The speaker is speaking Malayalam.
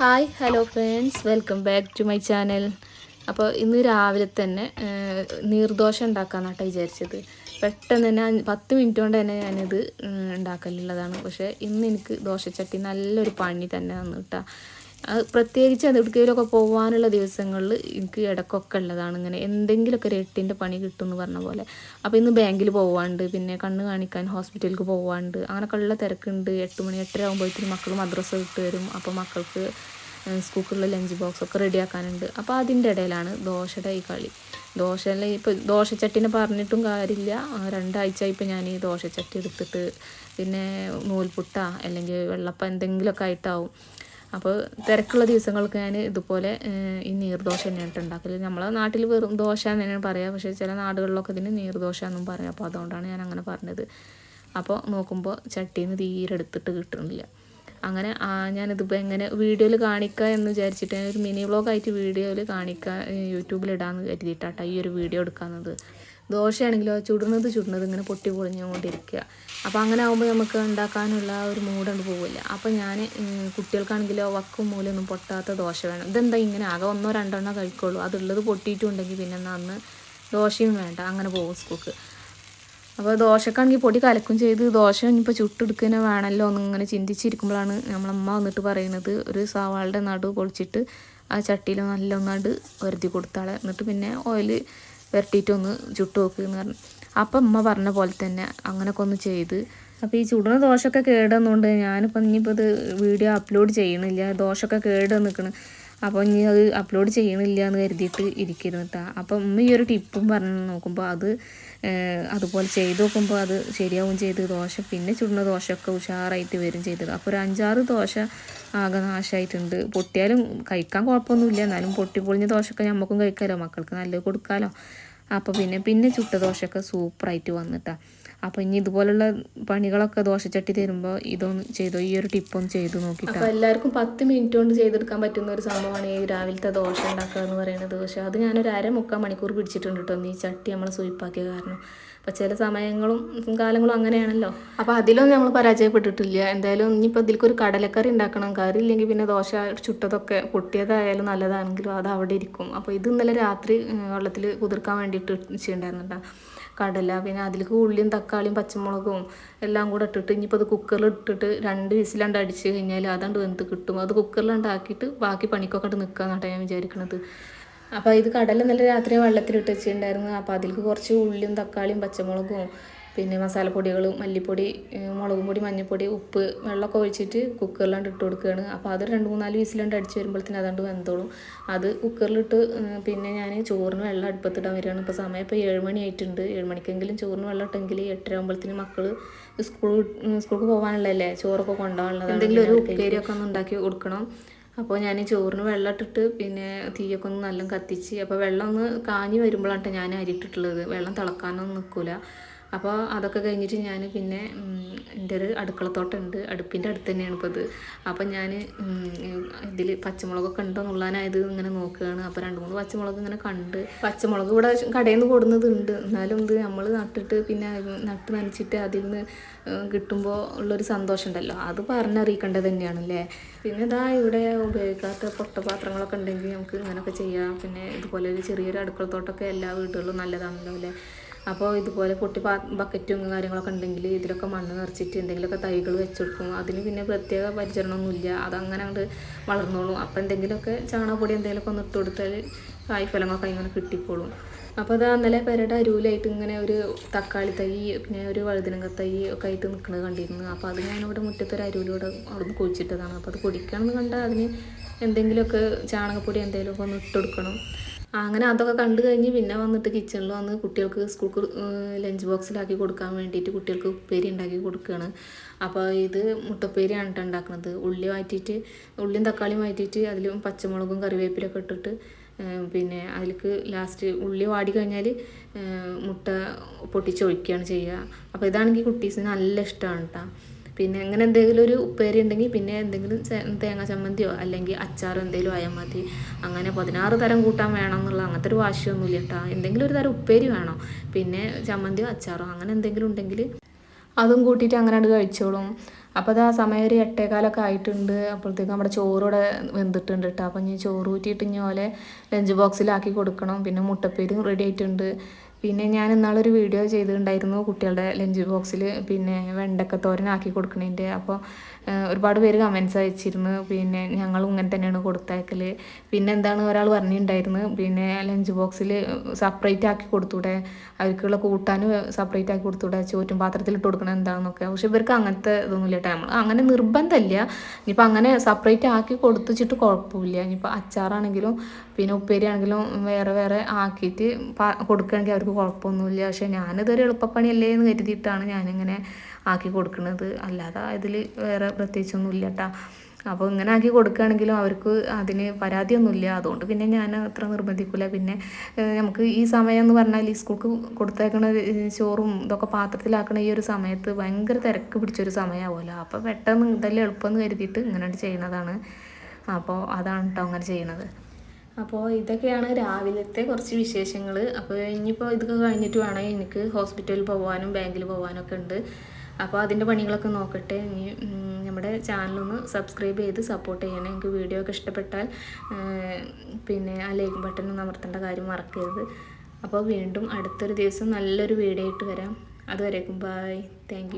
Hi hello friends. Welcome back to my channel. അപ്പോൾ ഇന്ന് രാവിലെ തന്നെ നീർദോശ ഉണ്ടാക്കാന്നാട്ടോ വിചാരിച്ചത്. പെട്ടെന്ന് തന്നെ പത്ത് മിനിറ്റ് കൊണ്ട് തന്നെ ഞാനിത് ഉണ്ടാക്കലുള്ളതാണ്. പക്ഷേ ഇന്ന് എനിക്ക് ദോശച്ചട്ടി നല്ലൊരു പണി തന്നെ വന്നു കേട്ടോ പ്രത്യേകിച്ച് എവിടേക്കെങ്കിലുമൊക്കെ പോകാനുള്ള ദിവസങ്ങളിൽ എനിക്ക് ഇടക്കൊക്കെ ഉള്ളതാണ് ഇങ്ങനെ. എന്തെങ്കിലുമൊക്കെ ഒരു എട്ടിന്റെ പണി കിട്ടും എന്ന് പറഞ്ഞ പോലെ. അപ്പോൾ ഇന്ന് ബാങ്കിൽ പോവാണ്ട് പിന്നെ കണ്ണ് കാണിക്കാൻ ഹോസ്പിറ്റലിലേക്ക് പോവാണ്ട്. അങ്ങനെയൊക്കെ ഉള്ള തിരക്കുണ്ട്. എട്ട് മണി എട്ടര ആകുമ്പോഴത്തേക്കും മക്കൾ മദ്രസ വിട്ട് വരും. അപ്പോൾ മക്കൾക്ക് സ്കൂളിലുള്ള ലഞ്ച് ബോക്സ് ഒക്കെ റെഡിയാക്കാനുണ്ട്. അപ്പോൾ അതിന്റെ ഇടയിലാണ് ദോശയുടെ ഈ കളി. ദോശയിലെ ഇപ്പോൾ ദോശച്ചട്ടിനെ പറഞ്ഞിട്ടും കാര്യമില്ല. രണ്ടാഴ്ച ഇപ്പോൾ ഞാൻ ഈ ദോശച്ചട്ടി എടുത്തിട്ട് പിന്നെ നൂൽപുട്ട അല്ലെങ്കിൽ വെള്ളപ്പം എന്തെങ്കിലുമൊക്കെ ആയിട്ടാവും. അപ്പോൾ തിരക്കുള്ള ദിവസങ്ങൾക്ക് ഞാൻ ഇതുപോലെ ഈ നീർദോശ തന്നെയാണ് ഉണ്ടാക്കൽ. നമ്മളെ നാട്ടിൽ വെറും ദോശ എന്ന് തന്നെയാണ് പറയുക പക്ഷേ ചില നാടുകളിലൊക്കെ ഇതിന് നീർദോശ എന്നും പറയും. അപ്പോൾ അതുകൊണ്ടാണ് ഞാൻ അങ്ങനെ പറഞ്ഞത്. അപ്പോൾ നോക്കുമ്പോൾ ചട്ടിയിൽ നിന്ന് തീരെ എടുത്തിട്ട് കിട്ടുന്നില്ല. അങ്ങനെ ഞാനിതിപ്പോൾ എങ്ങനെ വീഡിയോയിൽ കാണിക്കുക എന്ന് വിചാരിച്ചിട്ട് ഒരു മിനി വ്ളോഗായിട്ട് വീഡിയോയിൽ കാണിക്കുക യൂട്യൂബിൽ ഇടാമെന്ന് കരുതിയിട്ടാട്ടോ ഈ ഒരു വീഡിയോ എടുക്കുന്നത് ദോശയാണെങ്കിലോ ചുടുന്നത് ചുടുന്നത് ഇങ്ങനെ പൊട്ടി പൊളിഞ്ഞുകൊണ്ടിരിക്കുക അപ്പോൾ അങ്ങനെ ആകുമ്പോൾ നമുക്ക് ഉണ്ടാക്കാനുള്ള ഒരു മൂഡുണ്ട് പോവില്ല. അപ്പോൾ ഞാൻ കുട്ടികൾക്കാണെങ്കിലോ വക്കും മൂലൊന്നും പൊട്ടാത്ത ദോശ വേണം. ഇതെന്താ ഇങ്ങനെ ആകെ ഒന്നോ രണ്ടോ രണ്ടെണ്ണോ കഴിക്കുള്ളൂ. അതുള്ളത് പൊട്ടിയിട്ടുണ്ടെങ്കിൽ പിന്നെ അന്ന് ദോശയും വേണ്ട. അങ്ങനെ പോകും സ്കൂൾക്ക്. അപ്പോൾ ദോശക്കാണെങ്കിൽ പൊടി കലക്കും ചെയ്ത് ദോശ ഇനിയിപ്പോൾ ചുട്ടെടുക്കുന്ന വേണമല്ലോ എന്നിങ്ങനെ ചിന്തിച്ചിരിക്കുമ്പോഴാണ് നമ്മളമ്മ വന്നിട്ട് പറയുന്നത്. ഒരു സവാളുടെ നടു പൊളിച്ചിട്ട് ആ ചട്ടിയിൽ നല്ല ഒന്നാണ്ട് വരുതി കൊടുത്താളെ. എന്നിട്ട് പിന്നെ ഓയിൽ വരട്ടിയിട്ടൊന്ന് ചുട്ട് നോക്ക് എന്ന് പറഞ്ഞു. അപ്പം അമ്മ പറഞ്ഞ പോലെ തന്നെ അങ്ങനെയൊക്കെ ഒന്ന് ചെയ്ത്. അപ്പോൾ ഈ ചുടുന്ന ദോശയൊക്കെ കേടുവന്നുകൊണ്ട് ഞാനിപ്പോൾ ഇനിയിപ്പോൾ ഇത് വീഡിയോ അപ്ലോഡ് ചെയ്യണില്ല. ദോശയൊക്കെ കേട് നിൽക്കണം. അപ്പോൾ ഇനി അത് അപ്ലോഡ് ചെയ്യണില്ല എന്ന് കരുതിയിട്ട് ഇരിക്കുന്നു കേട്ടോ അപ്പം ഉമ്മ ഈ ഒരു ടിപ്പും പറഞ്ഞു നോക്കുമ്പോൾ അത് അതുപോലെ ചെയ്ത് നോക്കുമ്പോൾ അത് ശരിയാവും ചെയ്ത്. ദോശ പിന്നെ ചുടുന്ന ദോശയൊക്കെ ഉഷാറായിട്ട് വരും ചെയ്തത്. അപ്പോൾ ഒരു അഞ്ചാറ് ദോശ ആകെ നാശമായിട്ടുണ്ട് പൊട്ടിയാലും കഴിക്കാൻ കുഴപ്പമൊന്നുമില്ല. എന്നാലും പൊട്ടി പൊളിഞ്ഞ ദോശയൊക്കെ നമുക്കും കഴിക്കാമല്ലോ മക്കൾക്ക് നല്ലത് കൊടുക്കാമല്ലോ അപ്പോൾ പിന്നെ പിന്നെ ചുട്ട ദോശയൊക്കെ സൂപ്പറായിട്ട് വന്നിട്ടാ അപ്പോൾ ഇനി ഇതുപോലുള്ള പണികളൊക്കെ ദോശച്ചട്ടി തരുമ്പോൾ ഇതൊന്ന് ചെയ്തോ? ഈ ഒരു ടിപ്പൊന്ന് ചെയ്തു നോക്കിയിട്ട് അപ്പോൾ എല്ലാവർക്കും പത്ത് മിനിറ്റ് കൊണ്ട് ചെയ്തെടുക്കാൻ പറ്റുന്ന ഒരു സംഭവമാണ് ഈ രാവിലത്തെ ദോശ ഉണ്ടാക്കുക എന്ന് പറയുന്നത് പക്ഷേ അത് ഞാനൊരു അര മുക്കാൽ മണിക്കൂർ പിടിച്ചിട്ടുണ്ട് കേട്ടോ ഈ ചട്ടി നമ്മൾ സൂയിപ്പാക്കിയ കാരണം. അപ്പോൾ ചില സമയങ്ങളും കാലങ്ങളും അങ്ങനെയാണല്ലോ. അപ്പോൾ അതിലൊന്നും നമ്മൾ പരാജയപ്പെട്ടിട്ടില്ല. എന്തായാലും ഇനിയിപ്പോൾ ഇതിലേക്ക് ഒരു കടലക്കറി ഉണ്ടാക്കണം. കറി ഇല്ലെങ്കിൽ പിന്നെ ദോശ ചുട്ടതൊക്കെ പൊട്ടിയതായാലും നല്ലതാണെങ്കിലും അത് അവിടെ ഇരിക്കും. അപ്പോൾ ഇത് ഇന്നലെ രാത്രി വെള്ളത്തിൽ കുതിർക്കാൻ വേണ്ടിയിട്ട് ചെയ്യണ്ടായിരുന്നുണ്ടോ കടല പിന്നെ അതിലേക്ക് ഉള്ളിയും തക്കാളിയും പച്ചമുളകും എല്ലാം കൂടെ ഇട്ടിട്ട് ഇനിയിപ്പോൾ അത് കുക്കറിൽ ഇട്ടിട്ട് രണ്ട് വിസിലാണ്ട് അടിച്ച് കഴിഞ്ഞാൽ അതാണ്ട് വെന്ത് കിട്ടും. അത് കുക്കറിൽ ഉണ്ടാക്കിയിട്ട് ബാക്കി പണിക്കൊക്കെ ആയിട്ട് നിൽക്കാന്നാട്ടോ ഞാൻ വിചാരിക്കണത്. അപ്പോൾ ഇത് കടല നല്ല രാത്രി വെള്ളത്തിലിട്ട് വെച്ചിട്ടുണ്ടായിരുന്നു. അപ്പോൾ അതിലേക്ക് കുറച്ച് ഉള്ളിയും തക്കാളിയും പച്ചമുളകും പിന്നെ മസാലപ്പൊടികൾ മല്ലിപ്പൊടി മുളകും പൊടി മഞ്ഞൾപ്പൊടി ഉപ്പ് വെള്ളമൊക്കെ ഒഴിച്ചിട്ട് കുക്കറിലാണ്ട് ഇട്ട് കൊടുക്കുകയാണ് അപ്പോൾ അത് രണ്ട് മൂന്നാൽ വിസിലാണ്ട് അടിച്ച് വരുമ്പോഴത്തേന് അതുകൊണ്ട് വെന്തോളും. അത് കുക്കറിലിട്ട് പിന്നെ ഞാൻ ചോറിന് വെള്ളം അടുപ്പത്തിടാൻ വരികയാണ്. ഇപ്പോൾ സമയം ഇപ്പോൾ ഏഴ് മണി ആയിട്ടുണ്ട്. ഏഴ് മണിക്കെങ്കിലും ചോറിന് വെള്ളം ഇട്ടെങ്കിൽ എട്ടര ആകുമ്പോഴത്തേന് മക്കൾ സ്കൂൾ സ്കൂൾക്ക് പോകാനുള്ളതല്ലേ ചോറൊക്കെ കൊണ്ടുപോകാനുള്ളത് എന്തെങ്കിലും ഒരു ഉപ്പേരിയൊക്കെ ഒന്ന് ഉണ്ടാക്കി കൊടുക്കണം. അപ്പോൾ ഞാൻ ചോറിന് വെള്ളം ഇട്ടിട്ട് പിന്നെ തീയൊക്കെ ഒന്ന് നല്ല കത്തിച്ച് അപ്പോൾ വെള്ളം ഒന്ന് കാഞ്ഞ് വരുമ്പോഴാണ് ഞാൻ അരിട്ടിട്ടുള്ളത് വെള്ളം തിളക്കാനൊന്നും നിൽക്കില്ല അപ്പോൾ അതൊക്കെ കഴിഞ്ഞിട്ട് ഞാൻ പിന്നെ എന്റെ ഒരു അടുക്കളത്തോട്ടമുണ്ട്. അടുപ്പിന്റെ അടുത്ത് തന്നെയാണ് ഇപ്പോൾ ഇത്. അപ്പം ഞാൻ ഇതിൽ പച്ചമുളകൊക്കെ ഉണ്ടോ എന്നുള്ളതിനായത് ഇങ്ങനെ നോക്കുകയാണ്. അപ്പോൾ രണ്ട് മൂന്ന് പച്ചമുളക് ഇങ്ങനെ കണ്ട് പച്ചമുളക് ഇവിടെ കടയിൽ നിന്ന് കൊടുക്കുന്നതുണ്ട് എന്നാലും ഇത് നമ്മൾ നട്ടിട്ട് പിന്നെ അത് നട്ട് നനച്ചിട്ട് അതിൽ നിന്ന് കിട്ടുമ്പോൾ ഉള്ളൊരു സന്തോഷം ഉണ്ടല്ലോ അത് പറഞ്ഞറിയിക്കേണ്ടത് തന്നെയാണല്ലേ? പിന്നെ ഇതാ ഇവിടെ ഉപയോഗിക്കാത്ത പൊട്ടപാത്രങ്ങളൊക്കെ ഉണ്ടെങ്കിൽ നമുക്ക് ഇങ്ങനെയൊക്കെ ചെയ്യാം. പിന്നെ ഇതുപോലെ ഒരു ചെറിയൊരു അടുക്കളത്തോട്ടമൊക്കെ എല്ലാ വീടുകളിലും നല്ലതാണല്ലോ അല്ലേ? അപ്പോൾ ഇതുപോലെ പൊട്ടി പാ ബക്കറ്റും കാര്യങ്ങളൊക്കെ ഉണ്ടെങ്കിൽ ഇതിലൊക്കെ മണ്ണ് നിറച്ചിട്ട് എന്തെങ്കിലുമൊക്കെ തൈകൾ വെച്ചെടുക്കും. അതിന് പിന്നെ പ്രത്യേക പരിചരണമൊന്നുമില്ല. അതങ്ങനെ അങ്ങോട്ട് വളർന്നോളും. അപ്പോൾ എന്തെങ്കിലുമൊക്കെ ചാണകപ്പൊടി എന്തെങ്കിലുമൊക്കെ ഒന്ന് ഇട്ട് കൊടുത്താൽ കായ്ഫലങ്ങളൊക്കെ ഇങ്ങനെ കിട്ടിക്കോളും. അപ്പോൾ അത് ഇന്നലെ പെരയുടെ അരുവിലായിട്ട് ഇങ്ങനെ ഒരു തക്കാളി തൈ പിന്നെ ഒരു വഴുതിനങ്ങ തൈ ഒക്കെ ആയിട്ട് നിൽക്കുന്നത് കണ്ടിരുന്നു. അപ്പോൾ അത് ഞാനിവിടെ മുറ്റത്തൊരു അരുവിലൂടെ അവിടെ നിന്ന് കുഴിച്ചിട്ടതാണ്. അപ്പോൾ അത് പൊടിക്കണമെന്ന് കണ്ടാൽ അതിന് എന്തെങ്കിലുമൊക്കെ ചാണകപ്പൊടി എന്തെങ്കിലുമൊക്കെ ഒന്ന് ഇട്ട് കൊടുക്കണം. അങ്ങനെ അതൊക്കെ കണ്ടു കഴിഞ്ഞ് പിന്നെ വന്നിട്ട് കിച്ചണിൽ വന്ന് കുട്ടികൾക്ക് സ്കൂൾക്ക് ലഞ്ച് ബോക്സിലാക്കി കൊടുക്കാൻ വേണ്ടിയിട്ട് കുട്ടികൾക്ക് ഉപ്പേരി ഉണ്ടാക്കി കൊടുക്കുകയാണ് അപ്പോൾ ഇത് മുട്ടപ്പേരിയാണ് കേട്ടോ ഉണ്ടാക്കുന്നത് ഉള്ളി മാറ്റിയിട്ട് ഉള്ളിയും തക്കാളിയും മാറ്റിയിട്ട് അതിലും പച്ചമുളകും കറിവേപ്പിലൊക്കെ ഇട്ടിട്ട് പിന്നെ അതിലേക്ക് ലാസ്റ്റ് ഉള്ളി വാടി കഴിഞ്ഞാൽ മുട്ട പൊട്ടിച്ചൊഴിക്കുകയാണ് ചെയ്യുക. അപ്പോൾ ഇതാണെങ്കിൽ കുട്ടീസിന് നല്ല ഇഷ്ടമാണ് കേട്ടോ പിന്നെ അങ്ങനെ എന്തെങ്കിലും ഒരു ഉപ്പേരി ഉണ്ടെങ്കിൽ പിന്നെ എന്തെങ്കിലും തേങ്ങാ ചമ്മന്തിയോ അല്ലെങ്കിൽ അച്ചാറോ എന്തെങ്കിലും ആയാൽ മതി. അങ്ങനെ പതിനാറ് തരം കൂട്ടാൻ വേണം എന്നുള്ള അങ്ങനത്തെ ഒരു വാശിയൊന്നുമില്ല കേട്ടോ. എന്തെങ്കിലും ഒരു തരം ഉപ്പേരി വേണോ. പിന്നെ ചമ്മന്തിയോ അച്ചാറോ അങ്ങനെ എന്തെങ്കിലും ഉണ്ടെങ്കിൽ അതും കൂട്ടിയിട്ട് അങ്ങനെ അത് കഴിച്ചോളും. അപ്പോൾ അത് ആ സമയം ഒരു എട്ടേകാലൊക്കെ ആയിട്ടുണ്ട്. അപ്പോഴത്തേക്കും നമ്മുടെ ചോറൂടെ വെന്തിട്ടുണ്ട് കേട്ടോ. അപ്പം ഇനി ചോറ് ഊറ്റിയിട്ട് ഇനി പോലെ ലഞ്ച് ബോക്സിലാക്കി കൊടുക്കണം. പിന്നെ മുട്ടപ്പേരും റെഡി ആയിട്ടുണ്ട്. പിന്നെ ഞാൻ ഇന്നാളൊരു വീഡിയോ ചെയ്തിട്ടുണ്ടായിരുന്നു കുട്ടികളുടെ ലഞ്ച് ബോക്സിൽ പിന്നെ വെണ്ടക്ക തോരനാക്കി കൊടുക്കണതിന്റെ അപ്പോൾ ഒരുപാട് പേര് കമൻസ് അയച്ചിരുന്നു. പിന്നെ ഞങ്ങളും ഇങ്ങനെ തന്നെയാണ് കൊടുത്തയക്കൽ പിന്നെ എന്താണ് ഒരാൾ പറഞ്ഞിട്ടുണ്ടായിരുന്നു. പിന്നെ ലഞ്ച് ബോക്സിൽ സെപ്പറേറ്റ് ആക്കി കൊടുത്തൂടെ. അവർക്കുള്ള കൂട്ടാനും സെപ്പറേറ്റ് ആക്കി കൊടുത്തൂടെ. ചോറ്റും പാത്രത്തിൽ ഇട്ട് കൊടുക്കണം എന്താണെന്നൊക്കെ പക്ഷെ ഇവർക്ക് അങ്ങനത്തെ ഇതൊന്നുമില്ല കേട്ടോ. അങ്ങനെ നിർബന്ധമില്ല. ഇനിയിപ്പോൾ അങ്ങനെ സെപ്പറേറ്റ് ആക്കി കൊടുത്തിട്ട് കുഴപ്പമില്ല. ഇനിയിപ്പോൾ അച്ചാറാണെങ്കിലും പിന്നെ ഉപ്പേരി ആണെങ്കിലും വേറെ വേറെ ആക്കിയിട്ട് കൊടുക്കുകയാണെങ്കിൽ കൊടുക്കുകയാണെങ്കിൽ അവർക്ക് കുഴപ്പമൊന്നുമില്ല. പക്ഷെ ഞാനിതൊരു എളുപ്പപ്പണിയല്ലേ എന്ന് കരുതിയിട്ടാണ് ഞാനിങ്ങനെ ആക്കി കൊടുക്കുന്നത്. അല്ലാതെ ഇതിൽ വേറെ പ്രത്യേകിച്ചൊന്നും ഇല്ല കേട്ടോ അപ്പോൾ ഇങ്ങനെ ആക്കി കൊടുക്കുകയാണെങ്കിലും അവർക്ക് അതിന് പരാതിയൊന്നുമില്ല. അതുകൊണ്ട് പിന്നെ ഞാൻ അത്ര നിർബന്ധിക്കില്ല പിന്നെ നമുക്ക് ഈ സമയം എന്ന് പറഞ്ഞാൽ ഈ സ്കൂൾക്ക് കൊടുത്തേക്കണ ചോറും ഇതൊക്കെ പാത്രത്തിലാക്കണ ഈ ഒരു സമയത്ത് ഭയങ്കര തിരക്ക് പിടിച്ചൊരു സമയമാവുമല്ലോ. അപ്പോൾ പെട്ടെന്ന് ഇതെല്ലാം എളുപ്പമെന്ന് കരുതിയിട്ട് ഇങ്ങനെ ചെയ്യുന്നതാണ് അപ്പോൾ അതാണ് കേട്ടോ അങ്ങനെ ചെയ്യണത്. അപ്പോൾ ഇതൊക്കെയാണ് രാവിലത്തെ കുറച്ച് വിശേഷങ്ങൾ അപ്പോൾ ഇനിയിപ്പോൾ ഇതൊക്കെ കഴിഞ്ഞിട്ട് വേണം എനിക്ക് ഹോസ്പിറ്റലിൽ പോകാനും ബാങ്കിൽ പോകാനും ഒക്കെ ഉണ്ട്. അപ്പോൾ അതിന്റെ പണികളൊക്കെ നോക്കട്ടെ. ഇനി നമ്മുടെ ചാനലൊന്ന് സബ്സ്ക്രൈബ് ചെയ്ത് സപ്പോർട്ട് ചെയ്യണം. എനിക്ക് വീഡിയോ ഒക്കെ ഇഷ്ടപ്പെട്ടാൽ പിന്നെ ആ ലൈക്ക് ബട്ടൺ ഒന്ന് അമർത്തേണ്ട കാര്യം മറക്കരുത്. അപ്പോൾ വീണ്ടും അടുത്തൊരു ദിവസം നല്ലൊരു വീഡിയോ ഇട്ട് വരാം. അതുവരേക്കും ബായ് താങ്ക്